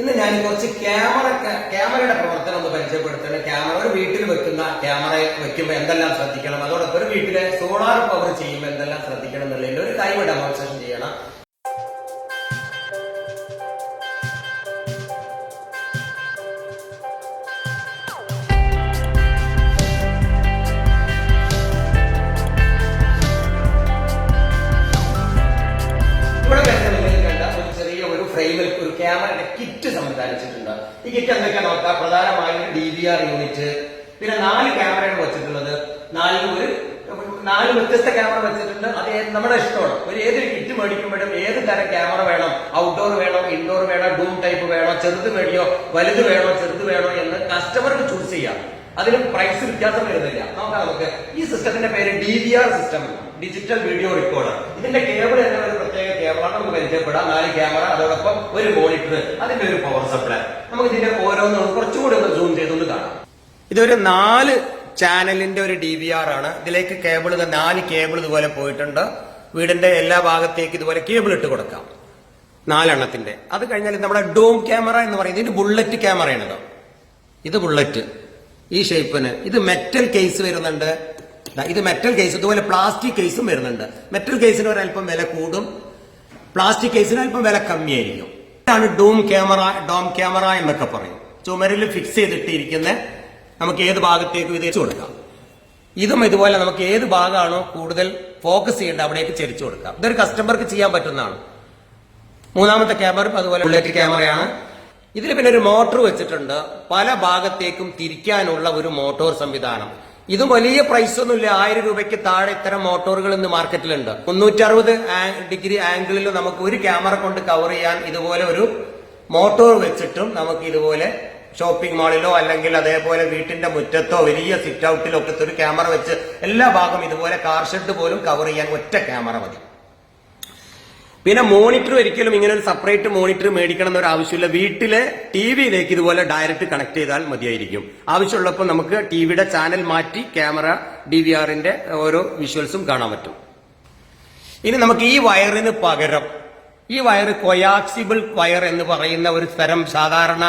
ഇന്ന് ഞാൻ കുറച്ച് ക്യാമറ ക്യാമറയുടെ പ്രവർത്തനം ഒന്ന് പരിചയപ്പെടുത്തണം. ക്യാമറ ഒരു വീട്ടിൽ വെക്കുന്ന ക്യാമറ വെക്കുമ്പോൾ എന്തെല്ലാം ശ്രദ്ധിക്കണം? അതോടൊപ്പം ഒരു വീട്ടിലെ സോളാർ പവർ ചെയ്യുമ്പോൾ എന്തെല്ലാം ശ്രദ്ധിക്കണം എന്നുള്ളതിന്റെ ഒരു ടൈം ഡെമോൺസ്ട്രേഷൻ ഫ്രെയിമിൽ ഒരു ക്യാമറയുടെ കിറ്റ് സംവിധാനിച്ചിട്ടുണ്ട്. ഈ കിറ്റ് എന്തൊക്കെയാ നോക്കാം പ്രധാനമായും ഡി വി ആർ യൂണിറ്റ് പിന്നെ നാല് ക്യാമറയാണ് വെച്ചിട്ടുള്ളത്. നാല് ഒരു നാല് വ്യത്യസ്ത ക്യാമറ വെച്ചിട്ടുണ്ട്. അത് നമ്മുടെ ഇഷ്ടമാണ്. ഒരു ഏതൊരു കിറ്റ് മേടിക്കുമ്പോഴും ഏത് തരം ക്യാമറ വേണം? ഔട്ട്ഡോർ വേണം ഇൻഡോർ വേണം ഡൂം ടൈപ്പ് വേണോ ചെറുത് മേടിയോ വലുത് വേണോ ചെറുത് വേണോ എന്ന് കസ്റ്റമർക്ക് ചൂസ് ചെയ്യാം. അതിന് പ്രൈസ് വ്യത്യാസം വരുന്നില്ല. നോക്കാം നമുക്ക്. ഈ സിസ്റ്റത്തിന്റെ പേര് D V R system digital video recorder ഇതിന്റെ കേബിൾ എന്ന ഒരു പ്രത്യേക പരിചയപ്പെടാം. നാല് ക്യാമറ അതോടൊപ്പം ഒരു മോണിറ്റർ അതിന്റെ ഒരു പവർ സപ്ലൈ നമുക്ക് ഇതിന്റെ ഓരോന്നും കുറച്ചുകൂടി ഒന്ന് സൂം ചെയ്തൊന്ന് കാണാം. ഇതൊരു നാല് ചാനലിന്റെ ഒരു ഡി വി ആർ ആണ്. ഇതിലേക്ക് കേബിൾ നാല് കേബിൾ ഇതുപോലെ പോയിട്ടുണ്ട്. വീടിന്റെ എല്ലാ ഭാഗത്തേക്ക് ഇതുപോലെ കേബിൾ ഇട്ട് കൊടുക്കാം. നാലെണ്ണത്തിന്റെ അത് കഴിഞ്ഞാൽ നമ്മുടെ ഡോം ക്യാമറ എന്ന് പറയുന്നത് ഇത് ബുള്ളറ്റ് ക്യാമറയാണിത് ഇത്. ബുള്ളറ്റ് ഈ ഷേപ്പിന് ഇത് മെറ്റൽ കേസ് വരുന്നുണ്ട്. ഇത് മെറ്റൽ കേസ് ഇതുപോലെ പ്ലാസ്റ്റിക് കേസും വരുന്നുണ്ട്. മെറ്റൽ കേസിന് ഒരല്പം വില കൂടും. പ്ലാസ്റ്റിക് കേസിന് അല്പം വില കമ്മിയായിരിക്കും. ഇതാണ് ഡോം ക്യാമറ ഡോം ക്യാമറ എന്നൊക്കെ പറയും. ചുമരിൽ ഫിക്സ് ചെയ്തിട്ടിരിക്കുന്ന നമുക്ക് ഏത് ഭാഗത്തേക്കും ഇത് കൊടുക്കാം. ഇതും ഇതുപോലെ നമുക്ക് ഏത് ഭാഗമാണോ കൂടുതൽ ഫോക്കസ് ചെയ്യേണ്ടത് അവിടേക്ക് ചരിച്ചു കൊടുക്കാം. ഇതൊരു കസ്റ്റമർക്ക് ചെയ്യാൻ പറ്റുന്നതാണ്. മൂന്നാമത്തെ ക്യാമറ അതുപോലെ ബുള്ളറ്റ് ക്യാമറയാണ് ഇതിൽ പിന്നെ ഒരു മോട്ടോർ വെച്ചിട്ടുണ്ട്. പല ഭാഗത്തേക്കും തിരിക്കാനുള്ള ഒരു മോട്ടോർ സംവിധാനം. ഇതും വലിയ പ്രൈസ് ഒന്നുമില്ല. ആയിരം രൂപയ്ക്ക് താഴെ ഇത്തരം മോട്ടോറുകൾ ഇന്ന് മാർക്കറ്റിലുണ്ട് മുന്നൂറ്ററുപത് ഡിഗ്രി ആംഗിളിൽ നമുക്ക് ഒരു ക്യാമറ കൊണ്ട് കവർ ചെയ്യാൻ ഇതുപോലെ ഒരു മോട്ടോർ വെച്ചിട്ടും നമുക്ക് ഇതുപോലെ ഷോപ്പിംഗ് മാളിലോ അല്ലെങ്കിൽ അതേപോലെ വീട്ടിന്റെ മുറ്റത്തോ വലിയ സിറ്റ് ഔട്ടിലോ ഒക്കെ ഒരു ക്യാമറ വെച്ച് എല്ലാ ഭാഗം ഇതുപോലെ കാർ ഷെഡ് പോലും കവർ ചെയ്യാൻ ഒറ്റ ക്യാമറ മതി. പിന്നെ മോണിറ്റർ ഒരിക്കലും ഇങ്ങനെ ഒരു സെപ്പറേറ്റ് മോണിറ്റർ മേടിക്കണം എന്നൊരു ആവശ്യമില്ല. വീട്ടിലെ ടി വിയിലേക്ക് ഇതുപോലെ ഡയറക്റ്റ് കണക്ട് ചെയ്താൽ മതിയായിരിക്കും. ആവശ്യമുള്ളപ്പോൾ നമുക്ക് ടി വിയുടെ ചാനൽ മാറ്റി ക്യാമറ ഡി വി ആറിന്റെ ഓരോ വിഷ്വൽസും കാണാൻ പറ്റും. ഇനി നമുക്ക് ഈ വയറിന് പകരം ഈ വയർ കൊയാക്സിബിൾ വയർ എന്ന് പറയുന്ന ഒരു തരം സാധാരണ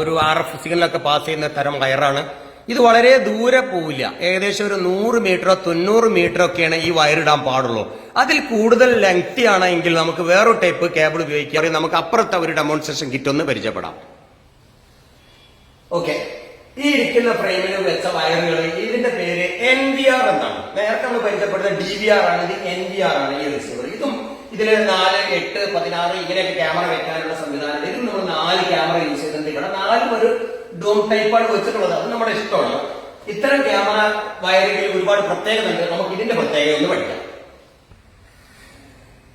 ഒരു ആർ എഫ് സിഗ്നലൊക്കെ പാസ് ചെയ്യുന്ന തരം വയറാണ്. ഇത് വളരെ ദൂരെ പോവില്ല. ഏകദേശം ഒരു നൂറ് മീറ്ററോ തൊണ്ണൂറ് മീറ്ററോ ഒക്കെയാണ് ഈ വയറിടാൻ പാടുള്ളൂ. അതിൽ കൂടുതൽ ലെങ്തി ആണെങ്കിൽ നമുക്ക് വേറൊരു ടൈപ്പ് കേബിൾ ഉപയോഗിക്കാം നമുക്ക് അപ്പുറത്തെ ഒരു ഡെമോൺസ്ട്രേഷൻ കിറ്റ് ഒന്ന് പരിചയപ്പെടാം. ഓക്കെ ഈ ഇരിക്കുന്ന ഫ്രെയിമിൽ വെച്ച വയറുകൾ ഇതിന്റെ പേര് എൻ വി ആർ എന്നാണ്. നേരത്തെ നമ്മൾ പരിചയപ്പെടുന്ന ഡി വി ആർ ആണ്. ഇത് എൻ വി ആർ ആണ് ഈ റിസീവർ. ഇതും ഇതിൽ നാല് എട്ട് പതിനാറ് ഇങ്ങനെയൊക്കെ ക്യാമറ വെക്കാനുള്ള സംവിധാനം. ഇതിൽ നമ്മൾ നാല് ക്യാമറ യൂസ് ചെയ്തിട്ടുണ്ട് ഇവിടെ നാലും ഒരു ഡോം ടൈപ്പാണ് വെച്ചിട്ടുള്ളത്. അത് നമ്മുടെ ഇഷ്ടമാണ്. ഇത്തരം ക്യാമറ വയറിംഗിൽ ഒരുപാട് പ്രത്യേകത ഉണ്ട് നമുക്ക് ഇതിന്റെ പ്രത്യേകത ഒന്ന് പഠിക്കാം.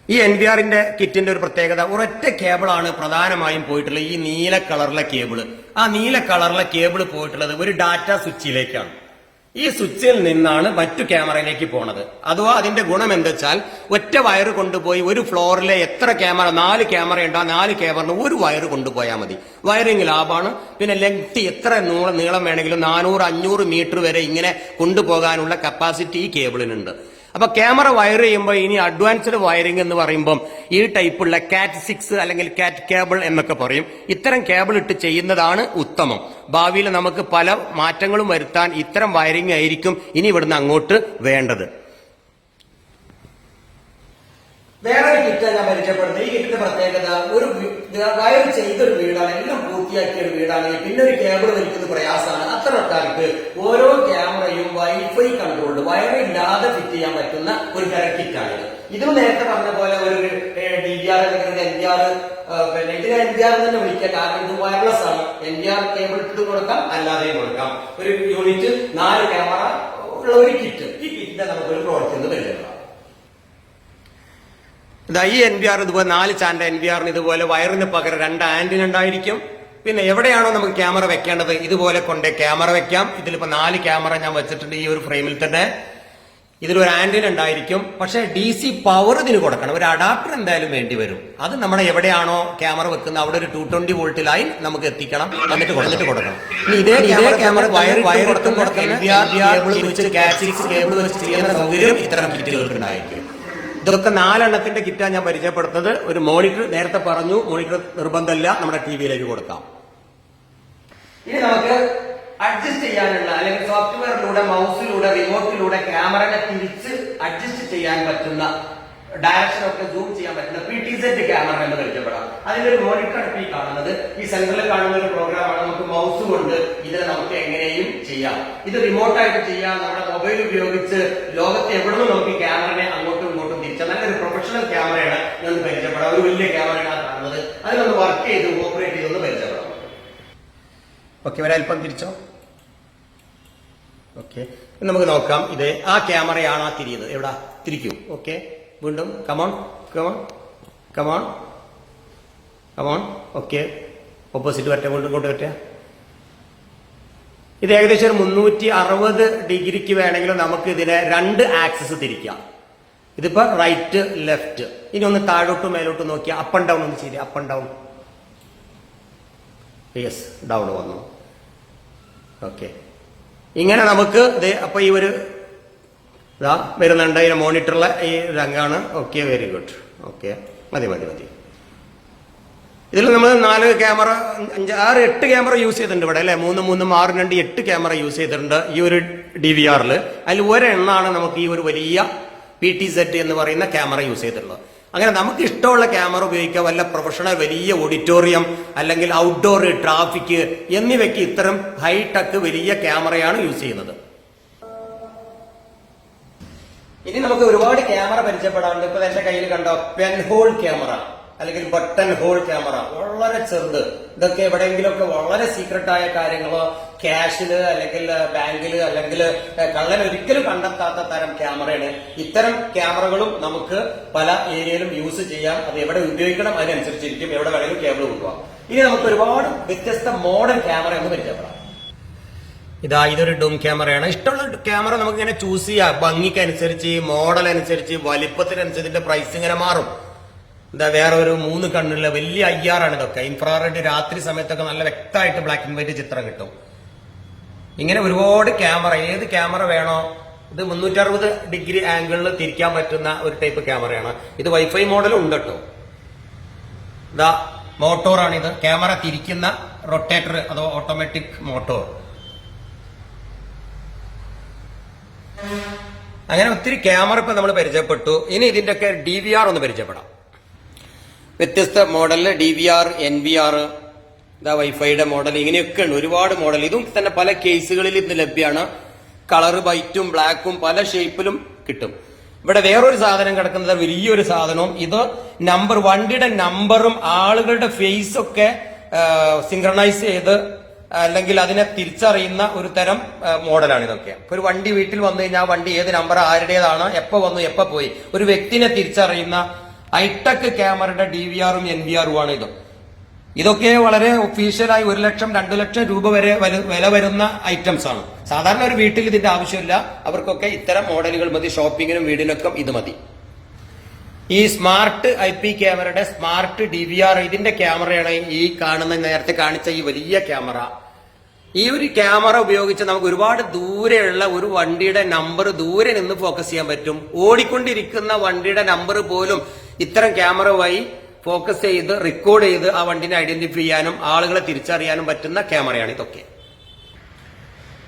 ഈ എൻ വി ആറിന്റെ കിറ്റിന്റെ ഒരു പ്രത്യേകത ഒരൊറ്റ കേബിളാണ് പ്രധാനമായും പോയിട്ടുള്ളത് ഈ നീല കളറിലെ കേബിൾ ആ നീല കളറിലെ കേബിൾ പോയിട്ടുള്ളത് ഒരു ഡാറ്റ സ്വിച്ചിലേക്കാണ് ഈ സ്വിച്ചിൽ നിന്നാണ് മറ്റു ക്യാമറയിലേക്ക് പോണത്. അഥവാ അതിന്റെ ഗുണം എന്താ വെച്ചാൽ ഒറ്റ വയർ കൊണ്ടുപോയി ഒരു ഫ്ലോറിലെ എത്ര ക്യാമറ നാല് ക്യാമറ ഉണ്ടോ ആ നാല് ക്യാമറന് ഒരു വയർ കൊണ്ടുപോയാൽ മതി. വയറിംഗ് ലാഭമാണ് പിന്നെ ലെങ്ത് എത്ര നീളം വേണമെങ്കിലും നാനൂറ് അഞ്ഞൂറ് മീറ്റർ വരെ ഇങ്ങനെ കൊണ്ടുപോകാനുള്ള കപ്പാസിറ്റി ഈ കേബിളിനുണ്ട്. അപ്പൊ ക്യാമറ വയർ ചെയ്യുമ്പോൾ ഇനി അഡ്വാൻസ്ഡ് വയറിംഗ് എന്ന് പറയുമ്പോൾ ഈ ടൈപ്പുള്ള കാറ്റ് സിക്സ് അല്ലെങ്കിൽ കാറ്റ് കേബിൾ എന്നൊക്കെ പറയും. ഇത്തരം കേബിൾ ഇട്ട് ചെയ്യുന്നതാണ് ഉത്തമം. ഭാവിയിൽ നമുക്ക് പല മാറ്റങ്ങളും വരുത്താൻ ഇത്തരം വയറിംഗ് ആയിരിക്കും ഇനി ഇവിടുന്ന് അങ്ങോട്ട് വേണ്ടത്. വേറെ ഒരു കിറ്റ് ഞാൻ പരിചയപ്പെടുന്നത് ഈ കിറ്റിന്റെ പ്രത്യേകത ഒരു വയർ ചെയ്തൊരു വീടാണ് എല്ലാം പൂർത്തിയാക്കിയ ഒരു വീടാണ്. പിന്നെ ഒരു കേബിൾ വലിക്കുന്നത് പ്രയാസമാണ്. അത്ര ഒട്ടാർക്ക് ഓരോ ക്യാമറയും വൈഫൈ കൺട്രോൾഡ് വയറില്ലാതെ ഫിറ്റ് ചെയ്യാൻ പറ്റുന്ന ഒരു കിറ്റാണിത് ഇതും. നേരത്തെ പറഞ്ഞ പോലെ ഒരു ഡി ആർ അല്ലെങ്കിൽ എൻ ഡി ആർ പിന്നെ ഇതിനെ എൻ ഡി ആർ തന്നെ വിളിക്കുക കാരണം ഇത് വയർലെസ് ആണ്. എൻ ഡി ആർ കേബിൾ ഇട്ട് കൊടുക്കാം അല്ലാതെയും കൊടുക്കാം. ഒരു യൂണിറ്റ് നാല് ക്യാമറ ഉള്ള ഒരു കിറ്റ് ഈ കിറ്റിന്റെ നമുക്കൊരു പ്രവർത്തി എന്ന് പരിചയപ്പെടാം ഇതാ ഈ എൻ വി ആർ ഇതുപോലെ നാല് ചാനൽ എൻ വി ആറിന് ഇതുപോലെ വയറിന് പകരം രണ്ട് ആന്റിന ഉണ്ടായിരിക്കും. പിന്നെ എവിടെയാണോ നമുക്ക് ക്യാമറ വെക്കേണ്ടത്? ഇതുപോലെ കൊണ്ട് ക്യാമറ വെക്കാം. ഇതിലിപ്പോ നാല് ക്യാമറ ഞാൻ വെച്ചിട്ടുണ്ട് ഈ ഒരു ഫ്രെയിമിൽ തന്നെ. ഇതിലൊരു ആന്റിന ഉണ്ടായിരിക്കും. പക്ഷെ ഡി സി പവർ ഇതിന് കൊടുക്കണം. ഒരു അഡാപ്റ്റർ എന്തായാലും വേണ്ടി വരും. അത് നമ്മുടെ എവിടെയാണോ ക്യാമറ വെക്കുന്നത് അവിടെ ഒരു ടു ട്വന്റി വോൾട്ട് ലൈൻ നമുക്ക് എത്തിക്കണം. എന്നിട്ട് കൊടുത്തിട്ട് കൊടുക്കണം. ഇതേ ഇതേ ക്യാമറ വയർ വയറിട്ടും കൊടുക്കുന്ന കേബിൾ വെച്ച് വയർ കേബിൾ വെച്ച് ചെയ്യുന്ന സൗകര്യം ഇത്തരം കിറ്റുകൾക്ക് ഉണ്ടായിരിക്കും. ഇതൊക്കെ നാലെണ്ണത്തിന്റെ കിറ്റാണ് ഞാൻ പരിചയപ്പെടുത്തുന്നത്. ഒരു മോണിറ്റർ നേരത്തെ പറഞ്ഞു മോണിറ്റർ നിർബന്ധമല്ല നമ്മുടെ ടി വിയിലേക്ക് കൊടുക്കാം. ഇനി നമുക്ക് അഡ്ജസ്റ്റ് ചെയ്യാനുള്ള അല്ലെങ്കിൽ സോഫ്റ്റ്വെയറിലൂടെ മൗസിലൂടെ റിമോട്ടിലൂടെ ക്യാമറനെ തിരിച്ച് അഡ്ജസ്റ്റ് ചെയ്യാൻ പറ്റുന്ന ഡയറക്ഷൻ ഒക്കെ സൂം ചെയ്യാൻ പറ്റുന്ന പി ടി സെറ്റ് ക്യാമറ എന്ന് പരിചയപ്പെടാം. അതിന്റെ ഒരു മോണിറ്റർ ഈ കാണുന്നത്. ഈ സെന്ററിൽ കാണുന്ന ഒരു പ്രോഗ്രാമാണ് നമുക്ക് മൗസ് കൊണ്ട് ഇത് നമുക്ക് എങ്ങനെയും ചെയ്യാം. ഇത് റിമോട്ടായിട്ട് ചെയ്യാം. നമ്മുടെ മൊബൈൽ ഉപയോഗിച്ച് ലോകത്ത് എവിടെ നിന്നും നമുക്ക് ക്യാമറനെ അങ്ങോട്ടും തിരിച്ചാൽ നല്ലൊരു പ്രൊഫഷണൽ ക്യാമറയാണ് ഞാൻ പരിചയപ്പെടാം ഒരു വലിയ ക്യാമറയാണ് കാണുന്നത്. അതിലൊന്ന് വർക്ക് ചെയ്ത് ഓപ്പറേറ്റ് ചെയ്തൊന്ന് പരിചയപ്പെടാം ഓക്കെ ഒരല്പം തിരിച്ചോ? ഓക്കെ നമുക്ക് നോക്കാം. ഇത് ആ ക്യാമറയാണ് ആ തിരിയുന്നത്? എവിടെ? തിരിക്കൂ. ഓക്കെ വീണ്ടും come on come on come on come on okay opposite വരട്ടെ വീണ്ടും കൊണ്ട് വരട്ടെ. ഇത് ഏകദേശം ഒരു മുന്നൂറ്റി അറുപത് ഡിഗ്രിക്ക് വേണമെങ്കിലും നമുക്ക് ഇതിനെ രണ്ട് ആക്സസ് തിരിക്കാം. ഇതിപ്പോ റൈറ്റ് ലെഫ്റ്റ് ഇനി ഒന്ന് താഴോട്ട് മേലോട്ട് നോക്കിയാൽ അപ്പ് ആൻഡ് ഡൗൺ ഒന്ന് ചെയ്തേ up and down yes down വന്നു. ഓക്കെ ഇങ്ങനെ നമുക്ക് അപ്പൊ ഈ ഒരു ഇതാ വരുന്നുണ്ട് ഇതിന്റെ മോണിറ്ററിലെ ഈ രംഗാണ്. ഓക്കെ വെരി ഗുഡ് ഓക്കെ മതി മതി മതി. ഇതിൽ നമ്മൾ നാല് ക്യാമറ അഞ്ച് ആറ് എട്ട് ക്യാമറ യൂസ് ചെയ്തിട്ടുണ്ട് ഇവിടെ അല്ലെ? മൂന്ന് മൂന്നും ആറും രണ്ട് എട്ട് ക്യാമറ യൂസ് ചെയ്തിട്ടുണ്ട് ഈ ഒരു ഡി വി ആറിൽ അതിൽ ഒരെണ്ണാണ് നമുക്ക് ഈ ഒരു വലിയ പി ടി സെറ്റ് എന്ന് പറയുന്ന ക്യാമറ യൂസ് ചെയ്തിട്ടുള്ളത്. അങ്ങനെ നമുക്ക് ഇഷ്ടമുള്ള ക്യാമറ ഉപയോഗിക്കാം വല്ല പ്രൊഫഷണൽ വലിയ ഓഡിറ്റോറിയം അല്ലെങ്കിൽ ഔട്ട്ഡോർ ട്രാഫിക് എന്നിവയ്ക്ക് ഇത്തരം ഹൈടെക് വലിയ ക്യാമറയാണ് യൂസ് ചെയ്യുന്നത്. ഇനി നമുക്ക് ഒരുപാട് ക്യാമറ പരിചയപ്പെടാറുണ്ട് ഇപ്പൊ എന്റെ കയ്യിൽ കണ്ടോ പെൻഹോൾ ക്യാമറ അല്ലെങ്കിൽ ബട്ടൺ ഹോൾ ക്യാമറ വളരെ ചെറുത്. ഇതൊക്കെ എവിടെയെങ്കിലുമൊക്കെ വളരെ സീക്രട്ടായ കാര്യങ്ങളോ ക്യാഷിൽ അല്ലെങ്കിൽ ബാങ്കിൽ അല്ലെങ്കിൽ കള്ളൻ ഒരിക്കലും കണ്ടെത്താത്ത തരം ക്യാമറയാണ് ഇത്തരം ക്യാമറകളും നമുക്ക് പല ഏരിയയിലും യൂസ് ചെയ്യാം. അത് എവിടെ ഉപയോഗിക്കണം അതിനനുസരിച്ചിരിക്കും. എവിടെ വേണമെങ്കിലും കേബിൾ കൊണ്ടുപോകാം ഇനി നമുക്ക് ഒരുപാട് വ്യത്യസ്ത മോഡൽ ക്യാമറ എന്ന് പരിചയപ്പെടാം. ഇതാ ഇതൊരു ഡൂം ക്യാമറയാണ് ഇഷ്ടമുള്ള ക്യാമറ നമുക്ക് ഇങ്ങനെ ചൂസ് ചെയ്യാം. ഭംഗിക്കനുസരിച്ച് മോഡൽ അനുസരിച്ച് വലിപ്പത്തിനനുസരിച്ച് ഇതിന്റെ പ്രൈസ് ഇങ്ങനെ മാറും. ഇതാ വേറെ ഒരു മൂന്ന് കണ്ണുള്ള വലിയ അയ്യാറാണ് ഇതൊക്കെ. ഇൻഫ്രാറെഡ് രാത്രി സമയത്തൊക്കെ നല്ല വ്യക്തമായിട്ട് ബ്ലാക്ക് ആൻഡ് വൈറ്റ് ചിത്രം കിട്ടും. ഇങ്ങനെ ഒരുപാട് ക്യാമറ ഏത് ക്യാമറ വേണോ ഇത് മുന്നൂറ്ററുപത് ഡിഗ്രി ആംഗിളിൽ തിരിക്കാൻ പറ്റുന്ന ഒരു ടൈപ്പ് ക്യാമറയാണ് ഇത് വൈഫൈ മോഡലും ഉണ്ട് കേട്ടോ. ഇതാ ഇത്. ക്യാമറ തിരിക്കുന്ന റൊട്ടേറ്റർ അതോ ഓട്ടോമാറ്റിക് മോട്ടോർ അങ്ങനെ ഒത്തിരി ക്യാമറ ഇപ്പൊ നമ്മൾ പരിചയപ്പെട്ടു. ഇനി ഇതിന്റെ ഒക്കെ ഡി വി ആർ ഒന്ന് പരിചയപ്പെടാം. വ്യത്യസ്ത മോഡലിൽ D V R N V R ഇതാ വൈഫൈയുടെ മോഡൽ ഇങ്ങനെയൊക്കെ ഉണ്ട്. ഒരുപാട് മോഡൽ ഇതും തന്നെ പല കേസുകളിൽ ഇന്ന് ലഭ്യമാണ് കളർ വൈറ്റും ബ്ലാക്കും പല ഷേപ്പിലും കിട്ടും. ഇവിടെ വേറൊരു സാധനം കിടക്കുന്നത് വലിയൊരു സാധനവും. ഇത് നമ്പർ വണ്ടിയുടെ നമ്പറും ആളുകളുടെ ഫേസ് ഒക്കെ ചെയ്ത് അല്ലെങ്കിൽ അതിനെ തിരിച്ചറിയുന്ന ഒരു തരം മോഡലാണ് ഇതൊക്കെ. ഒരു വണ്ടി വീട്ടിൽ വന്നു കഴിഞ്ഞാൽ വണ്ടി ഏത് നമ്പർ ആരുടേതാണ് എപ്പോ വന്നു എപ്പോ പോയി? ഒരു വ്യക്തിനെ തിരിച്ചറിയുന്ന ഹൈടെക് ക്യാമറയുടെ ഡി വി ആറും എൻ വി ആറും ആണ് ഇത്. ഇതൊക്കെ വളരെ ഒഫീഷ്യലായി ഒരു ലക്ഷം രണ്ടു ലക്ഷം രൂപ വരെ വില വരുന്ന ഐറ്റംസ് ആണ്. സാധാരണ ഒരു വീട്ടിൽ ഇതിന്റെ ആവശ്യമില്ല. അവർക്കൊക്കെ ഇത്തരം മോഡലുകൾ മതി ഷോപ്പിങ്ങിനും വീടിനൊക്കെ ഇത് മതി. ഈ സ്മാർട്ട് ഐ പി ക്യാമറയുടെ സ്മാർട്ട് ഡി വി ആർ ഇതിന്റെ ക്യാമറയാണ് ഈ കാണുന്ന നേരത്തെ കാണിച്ച ഈ വലിയ ക്യാമറ. ഈ ഒരു ക്യാമറ ഉപയോഗിച്ച് നമുക്ക് ഒരുപാട് ദൂരെയുള്ള ഒരു വണ്ടിയുടെ നമ്പർ ദൂരെ നിന്ന് ഫോക്കസ് ചെയ്യാൻ പറ്റും. ഓടിക്കൊണ്ടിരിക്കുന്ന വണ്ടിയുടെ നമ്പർ പോലും ഇത്തരം ക്യാമറ വഴി ഫോക്കസ് ചെയ്ത് റെക്കോർഡ് ചെയ്ത് ആ വണ്ടിനെ ഐഡന്റിഫൈ ചെയ്യാനും ആളുകളെ തിരിച്ചറിയാനും പറ്റുന്ന ക്യാമറയാണ് ഇതൊക്കെ.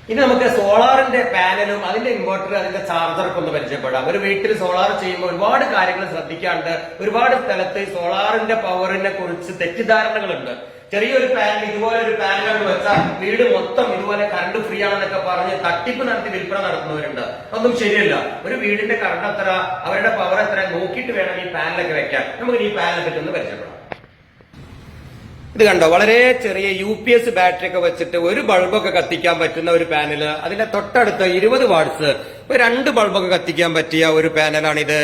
ഇനി നമുക്ക് സോളാറിന്റെ പാനലും അതിന്റെ ഇൻവെർട്ടർ അതിന്റെ ചാർജറൊക്കെ ഒന്ന് പരിചയപ്പെടാം. ഒരു വീട്ടിൽ സോളാർ ചെയ്യുമ്പോൾ ഒരുപാട് കാര്യങ്ങൾ ശ്രദ്ധിക്കാണ്ട് ഒരുപാട് സ്ഥലത്ത് സോളാറിന്റെ പവറിനെ കുറിച്ച് തെറ്റിദ്ധാരണകളുണ്ട്. ചെറിയൊരു പാനൽ ഇതുപോലെ ഒരു പാനൽ കൊണ്ട് വെച്ചാൽ വീട് മൊത്തം ഇതുപോലെ കറണ്ട് ഫ്രീ ആണെന്നൊക്കെ പറഞ്ഞ് തട്ടിപ്പ് നടത്തി വിൽപ്പന നടത്തുന്നവരുണ്ട്. അതൊന്നും ശരിയല്ല. ഒരു വീടിന്റെ കറണ്ട് എത്ര അവരുടെ പവർ എത്ര നോക്കിയിട്ട് വേണം ഈ പാനലൊക്കെ വെക്കാൻ. നമുക്ക് ഈ പാനൽ പറ്റി ഒന്ന് പരിചയപ്പെടാം. ഇത് കണ്ടോ? വളരെ ചെറിയ യു പി എസ് ബാറ്ററി ഒക്കെ വെച്ചിട്ട് ഒരു ബൾബൊക്കെ കത്തിക്കാൻ പറ്റുന്ന ഒരു പാനൽ അതിന്റെ തൊട്ടടുത്ത് ഇരുപത് വാട്സ് രണ്ട് ബൾബൊക്കെ കത്തിക്കാൻ പറ്റിയ ഒരു പാനലാണിത്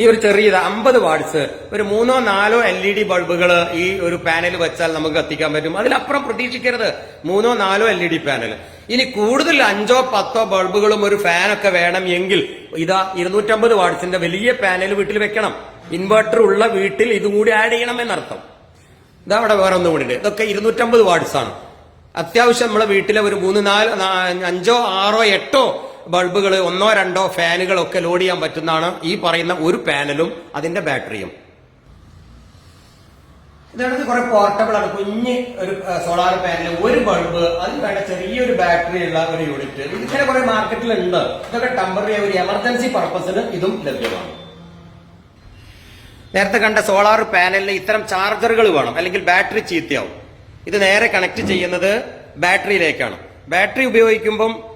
ഈ ഒരു ചെറിയത് അമ്പത് വാട്സ് ഒരു മൂന്നോ നാലോ എൽ ഇ ഡി ബൾബുകൾ ഈ ഒരു പാനൽ വെച്ചാൽ നമുക്ക് കത്തിക്കാൻ പറ്റും. അതിലപ്പുറം പ്രതീക്ഷിക്കരുത്. മൂന്നോ നാലോ എൽ ഇ ഡി പാനൽ ഇനി കൂടുതൽ അഞ്ചോ പത്തോ ബൾബുകളും ഒരു ഫാനൊക്കെ വേണം എങ്കിൽ ഇതാ ഇരുന്നൂറ്റമ്പത് വാട്ട്സിന്റെ വലിയ പാനൽ വീട്ടിൽ വെക്കണം. ഇൻവെർട്ടർ ഉള്ള വീട്ടിൽ ഇതും കൂടി ആഡ് ചെയ്യണം എന്നർത്ഥം. ഇതാ അവിടെ വേറെ ഒന്നും കൂടി ഇതൊക്കെ ഇരുന്നൂറ്റമ്പത് വാട്സ് ആണ് അത്യാവശ്യം നമ്മളെ വീട്ടിലെ ഒരു മൂന്ന് നാല് അഞ്ചോ ആറോ എട്ടോ ബൾബുകൾ ഒന്നോ രണ്ടോ ഫാനുകളൊക്കെ ലോഡ് ചെയ്യാൻ പറ്റുന്നതാണ് ഈ പറയുന്ന ഒരു പാനലും അതിന്റെ ബാറ്ററിയും. ഇതാണ് കുറെ പോർട്ടബിൾ ആണ്. കുഞ്ഞ് ഒരു സോളാർ പാനൽ ഒരു ബൾബ് അതിന് വേണ്ട ചെറിയൊരു ബാറ്ററി ഉള്ള ഒരു യൂണിറ്റ് ഇതിങ്ങനെ കുറെ മാർക്കറ്റിലുണ്ട് ഇതൊക്കെ ടെമ്പററി ഒരു എമർജൻസി പർപ്പസിന് ഇതും ലഭ്യമാണ്. നേരത്തെ കണ്ട സോളാർ പാനലിന് ഇത്തരം ചാർജറുകൾ വേണം. അല്ലെങ്കിൽ ബാറ്ററി ചീത്തയാവും. ഇത് നേരെ കണക്ട് ചെയ്യുന്നത് ബാറ്ററിയിലേക്കാണ് ബാറ്ററി ഉപയോഗിക്കുമ്പം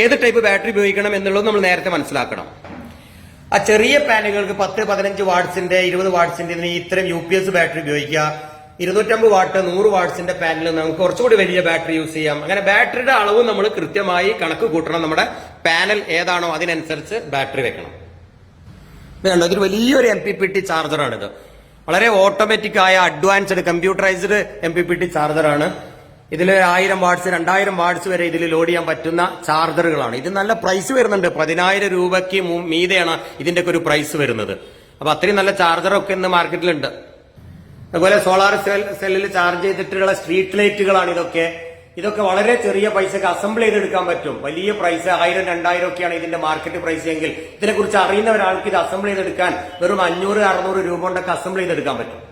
ഏത് ടൈപ്പ് ബാറ്ററി ഉപയോഗിക്കണം എന്നുള്ളത് നമ്മൾ നേരത്തെ മനസ്സിലാക്കണം. ആ ചെറിയ പാനലുകൾക്ക് പത്ത് പതിനഞ്ച് വാട്ട്സിന്റെ ഇരുപത് വാട്ട്സിന്റെ ഇത്തരം യു പി എസ് ബാറ്ററി ഉപയോഗിക്കുക. ഇരുന്നൂറ്റമ്പത് വാട്ട് നൂറ് വാട്ട്സിന്റെ പാനലിൽ നമുക്ക് കുറച്ചുകൂടി വലിയ ബാറ്ററി യൂസ് ചെയ്യാം. അങ്ങനെ ബാറ്ററിയുടെ അളവ് നമ്മൾ കൃത്യമായി കണക്ക് കൂട്ടണം. നമ്മുടെ പാനൽ ഏതാണോ അതിനനുസരിച്ച് ബാറ്ററി വെക്കണം. വേണ്ട ഇതൊരു വലിയൊരു എം പി പി ടി ചാർജറാണിത് വളരെ ഓട്ടോമാറ്റിക് ആയ advanced computerised M P P T ചാർജറാണ് ഇതിൽ ആയിരം വാട്ട്സ് രണ്ടായിരം വാട്ട്സ് വരെ ഇതിൽ ലോഡ് ചെയ്യാൻ പറ്റുന്ന ചാർജറുകളാണ്. ഇത് നല്ല പ്രൈസ് വരുന്നുണ്ട്. പതിനായിരം രൂപയ്ക്ക് മീതെയാണ് ഇതിന്റെ ഒരു പ്രൈസ് വരുന്നത്. അപ്പൊ അത്രയും നല്ല ചാർജറൊക്കെ ഇന്ന് മാർക്കറ്റിലുണ്ട്. അതുപോലെ സോളാർ സെൽ സെല്ലിൽ ചാർജ് ചെയ്തിട്ടുള്ള സ്ട്രീറ്റ് ലൈറ്റുകളാണ് ഇതൊക്കെ. ഇതൊക്കെ വളരെ ചെറിയ പൈസക്ക് അസംബിൾ ചെയ്തെടുക്കാൻ പറ്റും. വലിയ പ്രൈസ് ആയിരം രണ്ടായിരം ഒക്കെയാണ് ഇതിന്റെ മാർക്കറ്റ് പ്രൈസ് എങ്കിൽ. ഇതിനെക്കുറിച്ച് അറിയുന്ന ഒരാൾക്ക് ഇത് അസംബിൾ ചെയ്തെടുക്കാൻ വെറും അഞ്ഞൂറ് അറുന്നൂറ് രൂപ കൊണ്ടൊക്കെ അസംബിൾ ചെയ്തെടുക്കാൻ പറ്റും.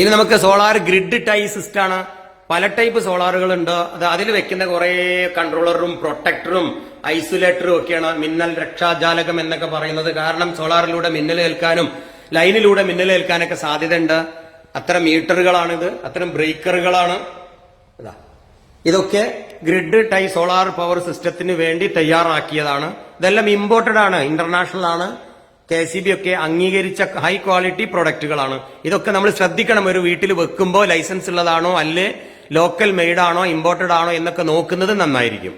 ഇനി നമുക്ക് സോളാർ ഗ്രിഡ് ടൈ സിസ്റ്റാണ് പല ടൈപ്പ് സോളാറുകൾ ഉണ്ട് അത് അതിൽ വെക്കുന്ന കുറെ കൺട്രോളറും പ്രൊട്ടക്ടറും ഐസൊലേറ്ററും ഒക്കെയാണ് മിന്നൽ രക്ഷാജാലകം എന്നൊക്കെ പറയുന്നത്. കാരണം സോളാറിലൂടെ മിന്നൽ ഏൽക്കാനും ലൈനിലൂടെ മിന്നൽ ഏൽക്കാനൊക്കെ സാധ്യതയുണ്ട്. അത്തരം മീറ്ററുകളാണിത്. അത്തരം ബ്രേക്കറുകളാണ്. ഇതാ. ഇതൊക്കെ ഗ്രിഡ് ടൈ സോളാർ പവർ സിസ്റ്റത്തിന് വേണ്ടി തയ്യാറാക്കിയതാണ്. ഇതെല്ലാം ഇമ്പോർട്ടഡ് ആണ് ഇന്റർനാഷണൽ ആണ്. കെ സി ബി ഒക്കെ അംഗീകരിച്ച ഹൈ ക്വാളിറ്റി പ്രൊഡക്റ്റുകളാണ് ഇതൊക്കെ നമ്മൾ ശ്രദ്ധിക്കണം. ഒരു വീട്ടിൽ വെക്കുമ്പോൾ ലൈസൻസ് ഉള്ളതാണോ അല്ലേ ലോക്കൽ മെയ്ഡ് ആണോ ഇമ്പോർട്ടഡ് ആണോ എന്നൊക്കെ നോക്കുന്നത് നന്നായിരിക്കും.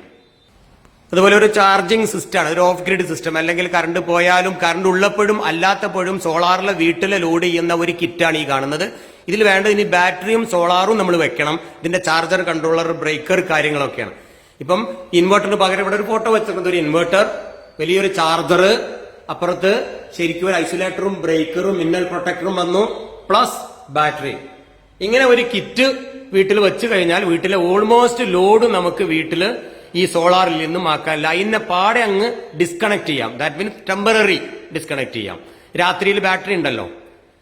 അതുപോലെ ഒരു ചാർജിങ് സിസ്റ്റമാണ് ഒരു ഓഫ് ഗ്രിഡ് സിസ്റ്റം അല്ലെങ്കിൽ കറണ്ട് പോയാലും കറണ്ട് ഉള്ളപ്പോഴും അല്ലാത്തപ്പോഴും സോളാറിലെ വീട്ടിലെ ലോഡ് ചെയ്യുന്ന ഒരു കിറ്റാണ് ഈ കാണുന്നത്. ഇതിൽ വേണ്ടത് ഇനി ബാറ്ററിയും സോളാറും നമ്മൾ വെക്കണം. ഇതിന്റെ ചാർജർ കൺട്രോളർ ബ്രേക്കർ കാര്യങ്ങളൊക്കെയാണ്. ഇപ്പം ഇൻവെർട്ടറിന് പകരം ഇവിടെ ഒരു ഫോട്ടോ വെച്ചിട്ടുണ്ട്. ഒരു ഇൻവെർട്ടർ വലിയൊരു ചാർജർ അപ്പുറത്ത് ശരിക്കും ഒരു ഐസൊലേറ്ററും ബ്രേക്കറും മിന്നൽ പ്രൊട്ടക്ടറും വന്നു പ്ലസ് ബാറ്ററി. ഇങ്ങനെ ഒരു കിറ്റ് വീട്ടിൽ വെച്ച് കഴിഞ്ഞാൽ വീട്ടിലെ ഓൾമോസ്റ്റ് ലോഡ് നമുക്ക് വീട്ടിൽ ഈ സോളാറിൽ നിന്നും ആക്കാൻ ലൈനെ പാടെ അങ്ങ് ഡിസ്കണക്ട് ചെയ്യാം. ദാറ്റ് മീൻസ് ടെമ്പററി ഡിസ്കണക്ട് ചെയ്യാം. രാത്രിയിൽ ബാറ്ററി ഉണ്ടല്ലോ.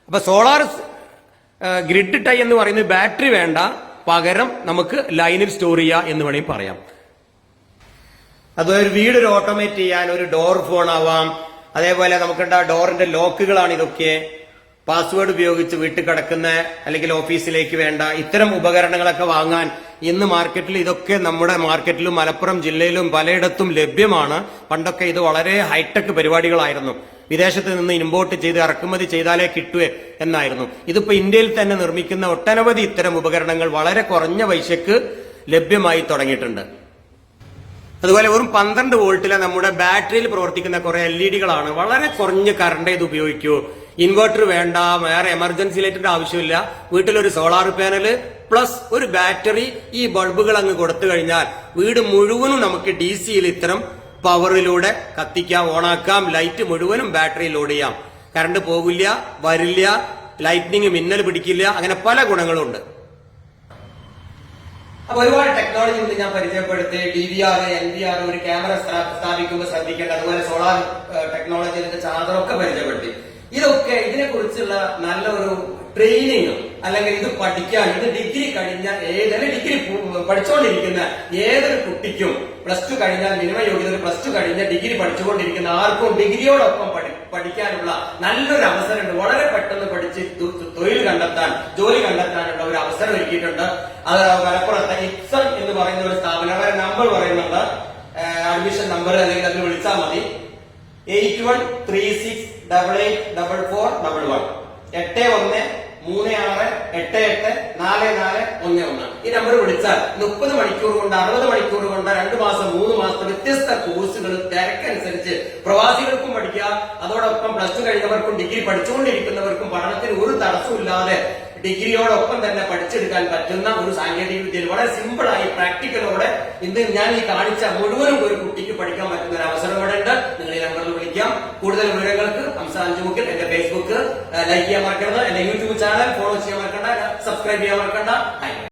അപ്പൊ സോളാർ ഗ്രിഡ് ടൈ എന്ന് പറയുന്നത് ബാറ്ററി വേണ്ട. പകരം നമുക്ക് ലൈനിൽ സ്റ്റോർ ചെയ്യാം എന്ന് വേണമെങ്കിൽ പറയാം. അതുപോലെ ഒരു വീട് ഒരു ഓട്ടോമേറ്റ് ചെയ്യാൻ ഒരു ഡോർ ഫോൺ ആവാം. അതേപോലെ നമുക്കുണ്ട ഡോറിന്റെ ലോക്കുകളാണ് ഇതൊക്കെ. പാസ്വേഡ് ഉപയോഗിച്ച് വീട്ടിൽ കിടക്കുന്ന അല്ലെങ്കിൽ ഓഫീസിലേക്ക് വേണ്ട ഇത്തരം ഉപകരണങ്ങളൊക്കെ വാങ്ങാൻ ഇന്ന് മാർക്കറ്റിൽ ഇതൊക്കെ നമ്മുടെ മാർക്കറ്റിലും മലപ്പുറം ജില്ലയിലും പലയിടത്തും ലഭ്യമാണ്. പണ്ടൊക്കെ ഇത് വളരെ ഹൈടെക് പരിപാടികളായിരുന്നു. വിദേശത്ത് നിന്ന് ഇമ്പോർട്ട് ചെയ്ത് ഇറക്കുമതി ചെയ്താലേ കിട്ടുവേ എന്നായിരുന്നു. ഇതിപ്പോ ഇന്ത്യയിൽ തന്നെ നിർമ്മിക്കുന്ന ഒട്ടനവധി ഇത്തരം ഉപകരണങ്ങൾ വളരെ കുറഞ്ഞ പൈസക്ക് ലഭ്യമായി തുടങ്ങിയിട്ടുണ്ട്. അതുപോലെ വെറും പന്ത്രണ്ട് വോൾട്ടിലെ നമ്മുടെ ബാറ്ററിയിൽ പ്രവർത്തിക്കുന്ന കുറെ എൽ ഇ ഡികളാണ്. വളരെ കുറഞ്ഞ കറണ്ട് ഇത് ഉപയോഗിക്കൂ. ഇൻവെർട്ടർ വേണ്ട വേറെ എമർജൻസി ലൈറ്റിന്റെ ആവശ്യമില്ല. വീട്ടിലൊരു സോളാർ പാനൽ പ്ലസ് ഒരു ബാറ്ററി ഈ ബൾബുകൾ അങ്ങ് കൊടുത്തു കഴിഞ്ഞാൽ വീട് മുഴുവനും നമുക്ക് ഡി സിയിൽ ഇത്തരം പവറിലൂടെ കത്തിക്കാം ഓണാക്കാം ലൈറ്റ് മുഴുവനും ബാറ്ററി ലോഡ് ചെയ്യാം. കറണ്ട് പോകില്ല വരില്ല ലൈറ്റ്നിങ് മിന്നൽ പിടിക്കില്ല അങ്ങനെ പല ഗുണങ്ങളും ഉണ്ട് അപ്പൊ ഒരുപാട് ടെക്നോളജി ഉണ്ട് ഞാൻ പരിചയപ്പെടുത്തി. D V R L V R ഒരു ക്യാമറ സ്ഥാപിക്കുമ്പോൾ ശ്രദ്ധിക്കേണ്ട അതുപോലെ സോളാർ ടെക്നോളജി ചാർജർ ഒക്കെ പരിചയപ്പെടുത്തി. ഇതൊക്കെ ഇതിനെ കുറിച്ചുള്ള നല്ലൊരു ട്രെയിനിങ് അല്ലെങ്കിൽ ഇത് പഠിക്കാൻ ഇത് ഡിഗ്രി കഴിഞ്ഞ ഏതൊരു ഡിഗ്രി പഠിച്ചുകൊണ്ടിരിക്കുന്ന ഏതൊരു കുട്ടിക്കും പ്ലസ് ടു കഴിഞ്ഞാൽ മിനിമം യോഗ്യത പ്ലസ് ടു കഴിഞ്ഞ ഡിഗ്രി പഠിച്ചുകൊണ്ടിരിക്കുന്ന ആർക്കും ഡിഗ്രിയോടൊപ്പം പഠി- പഠിക്കാനുള്ള നല്ലൊരു അവസരമുണ്ട്. വളരെ പെട്ടെന്ന് പഠിച്ച് തൊഴിൽ കണ്ടെത്താൻ ജോലി കണ്ടെത്താനുള്ള ഒരു അവസരം ഒരുക്കിയിട്ടുണ്ട്. അത് മലപ്പുറത്തെ ഇപ്സം എന്ന് പറയുന്ന ഒരു സ്ഥാപനം. അവരെ നമ്പർ പറയുന്നുണ്ട്. അഡ്മിഷൻ നമ്പർ അല്ലെങ്കിൽ അതിൽ വിളിച്ചാൽ മതി. Eight one three six double eight double four double one എട്ട് ഒന്ന് മൂന്ന് ആറ് എട്ട് എട്ട് നാല് നാല് ഒന്ന് ഒന്ന്. ഈ നമ്പർ വിളിച്ചാൽ മുപ്പത് മണിക്കൂർ കൊണ്ട് അറുപത് മണിക്കൂർ കൊണ്ട് രണ്ട് മാസം മൂന്ന് മാസത്തെ വ്യത്യസ്ത കോഴ്സുകൾ തിരക്കനുസരിച്ച് പ്രവാസികൾക്കും പഠിക്കാം അതോടൊപ്പം പ്ലസ് ടു കഴിഞ്ഞവർക്കും ഡിഗ്രി പഠിച്ചുകൊണ്ടിരിക്കുന്നവർക്കും പഠനത്തിന് ഒരു തടസ്സമില്ലാതെ ഡിഗ്രിയോടൊപ്പം തന്നെ പഠിച്ചെടുക്കാൻ പറ്റുന്ന ഒരു സാങ്കേതിക വിദ്യയിൽ വളരെ സിമ്പിളായി പ്രാക്ടിക്കലോടെ ഇന്ന് ഞാൻ ഈ കാണിച്ച മുഴുവനും ഒരു കുട്ടിക്ക് പഠിക്കാൻ പറ്റുന്ന ഒരു അവസരം ഇവിടെ ഉണ്ട് നിങ്ങൾ ഈ നമ്പറിൽ വിളിക്കാം. കൂടുതൽ വിവരങ്ങൾക്ക് ഹംസ അഞ്ചുമുക്കിൽ എന്റെ ഫേസ്ബുക്ക് ലൈക്ക് ചെയ്യാൻ മറക്കരുത്. എന്റെ യൂട്യൂബ് ചാനൽ ഫോളോ ചെയ്യാൻ മറക്കണ്ട. സബ്സ്ക്രൈബ് ചെയ്യാൻ മറക്കണ്ട. ആയിക്കോട്ടെ